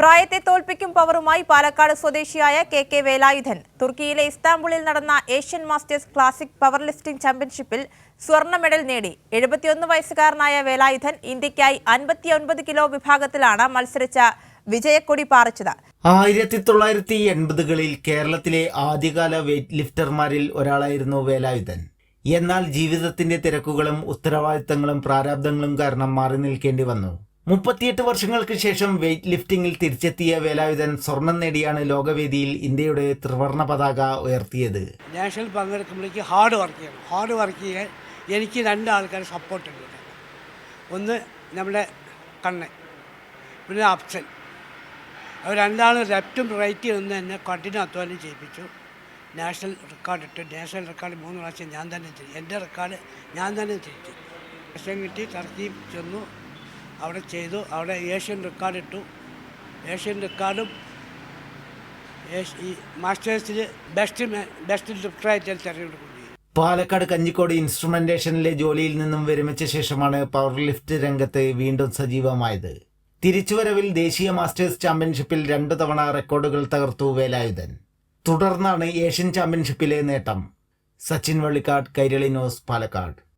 പ്രായത്തെ തോൽപ്പിക്കും പവറുമായി പാലക്കാട് സ്വദേശിയായ K K Velayudhan. തുർക്കിയിലെ ഇസ്താംബുളിൽ നടന്ന Asian masters classic power lifting ചാമ്പ്യൻഷിപ്പിൽ സ്വർണ മെഡൽ നേടി. എഴുപത്തിയൊന്ന് വയസ്സുകാരനായ വേലായുധൻ ഇന്ത്യക്കായി അൻപത്തിയൊൻപത് കിലോ വിഭാഗത്തിലാണ് മത്സരിച്ച വിജയക്കൊടി പാറിച്ചത്. ആയിരത്തി തൊള്ളായിരത്തി എൺപതുകളിൽ കേരളത്തിലെ ആദ്യകാല വെയ്റ്റ് ലിഫ്റ്റർമാരിൽ ഒരാളായിരുന്നു വേലായുധൻ. എന്നാൽ ജീവിതത്തിന്റെ തിരക്കുകളും ഉത്തരവാദിത്തങ്ങളും പ്രാരാബ്ദങ്ങളും കാരണം മാറി നിൽക്കേണ്ടി വന്നു. മുപ്പത്തിയെട്ട് വർഷങ്ങൾക്ക് ശേഷം വെയ്റ്റ് ലിഫ്റ്റിംഗിൽ തിരിച്ചെത്തിയ വേലായുധൻ സ്വർണം നേടിയാണ് ലോകവേദിയിൽ ഇന്ത്യയുടെ ത്രിവർണ പതാക ഉയർത്തിയത്. നാഷണൽ പങ്കെടുക്കുമ്പോഴേക്ക് ഹാർഡ് വർക്ക് ചെയ്യണം. ഹാർഡ് വർക്ക് ചെയ്യാൻ എനിക്ക് രണ്ട് ആൾക്കാർ സപ്പോർട്ട് ഉണ്ട് ഒന്ന് നമ്മുടെ കണ്ണൻ പിന്നെ അപ്സൻ അവർ രണ്ടാളും ലെഫ്റ്റും റൈറ്റും നിന്ന് എന്നെ കഠിന അധ്വാനം ചെയ്യിപ്പിച്ചു. നാഷണൽ റെക്കോർഡ് ഇട്ട് നാഷണൽ റെക്കോർഡ് മൂന്ന് പ്രാവശ്യം ഞാൻ തന്നെ ചെയ്തു എന്റെ റെക്കോർഡ് ഞാൻ തന്നെ ചെയ്തു ലക്ഷം കിട്ടി ടർക്കിയും ചെന്നു. അവിടെ ചെയ്തു. അവിടെ ഏഷ്യൻ റെക്കോർഡ് ഇട്ടു. ഏഷ്യൻ റെക്കോർഡും മാസ്റ്റേഴ്സിൽ ബെസ്റ്റ് ബെസ്റ്റ് ലിഫ്റ്ററായിട്ട് തെരഞ്ഞെടുക്കും പാലക്കാട് കഞ്ഞിക്കോട് ഇൻസ്ട്രുമെന്റേഷനിലെ ജോലിയിൽ നിന്നും വിരമിച്ച ശേഷമാണ് പവർ ലിഫ്റ്റ് രംഗത്ത് വീണ്ടും സജീവമായത്. തിരിച്ചുവരവിൽ ദേശീയ മാസ്റ്റേഴ്സ് ചാമ്പ്യൻഷിപ്പിൽ രണ്ടു തവണ റെക്കോർഡുകൾ തകർത്തു വേലായുധൻ. തുടർന്നാണ് ഏഷ്യൻ ചാമ്പ്യൻഷിപ്പിലെ നേട്ടം. സച്ചിൻ വള്ളിക്കാട് കൈരളി ന്യൂസ് പാലക്കാട്.